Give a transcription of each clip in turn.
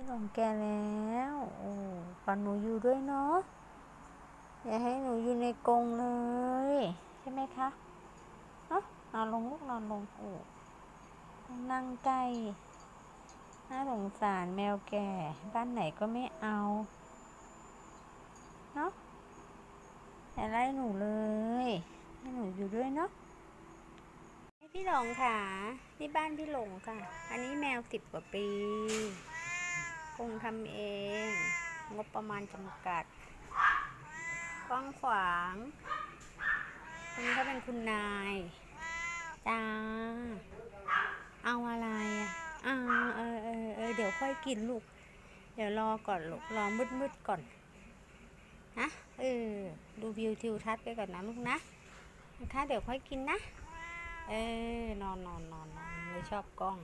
พี่หลงแกแล้วโอ้ขอหนูอยู่ด้วยเนาะอย่าให้หนูอยู่ในกรงเลย ใช่ไหมคะเนาะนอนลงลูกนอนลงโอ้นั่งใกล้น่าสงสารแมวแก่ บ้านไหนก็ไม่เอาเนาะอย่าไล่หนูเลยให้หนูอยู่ด้วยเนาะพี่หลงค่ะ นี่บ้านพี่หลงค่ะ อันนี้แมวสิบกว่าปี คงทำเอง งบประมาณจำกัดกว้างขวางคนนี้เขาเป็นคุณนายจ้าเอาอะไรอะอ่าเออเออเออเดี๋ยวค่อยกินลูก เดี๋ยวรอก่อนลูกรอมืดมืดก่อนนะเออดูวิวทิวทัศน์ไปก่อนนะลูกนะนะคะเดี๋ยวค่อยกินนะ เออนอนนอนนอนนอนไม่ชอบกล้อง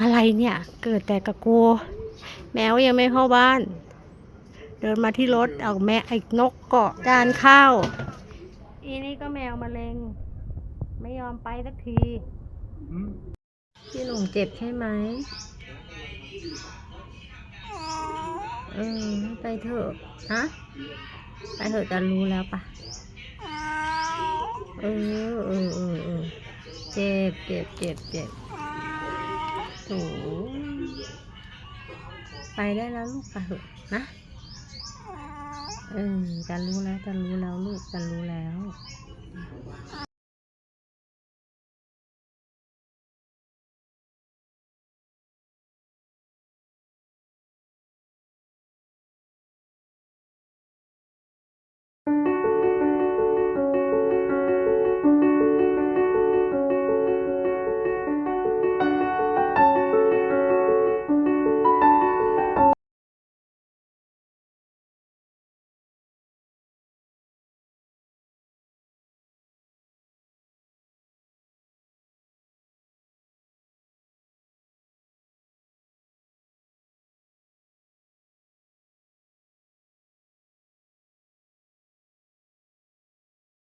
อะไรเนี่ย เกิดแต่กับกูแมวยังไม่เข้าบ้าน เดินมาที่รถเอาแม่ไอ้นกเกาะจานข้าวอีนี่ก็แมวมาเลงไม่ยอมไปสักทีพี่หลงเจ็บใช่ไหมเออไปเถอะฮะไปเถอะจะรู้แล้วปะเออเออเออเออเจ็บเจ็บเจ็บเจ็บ โถไปได้แล้วลูกไปเถอะนะ เออจะรู้แล้วจะรู้แล้วลูกจะรู้แล้ว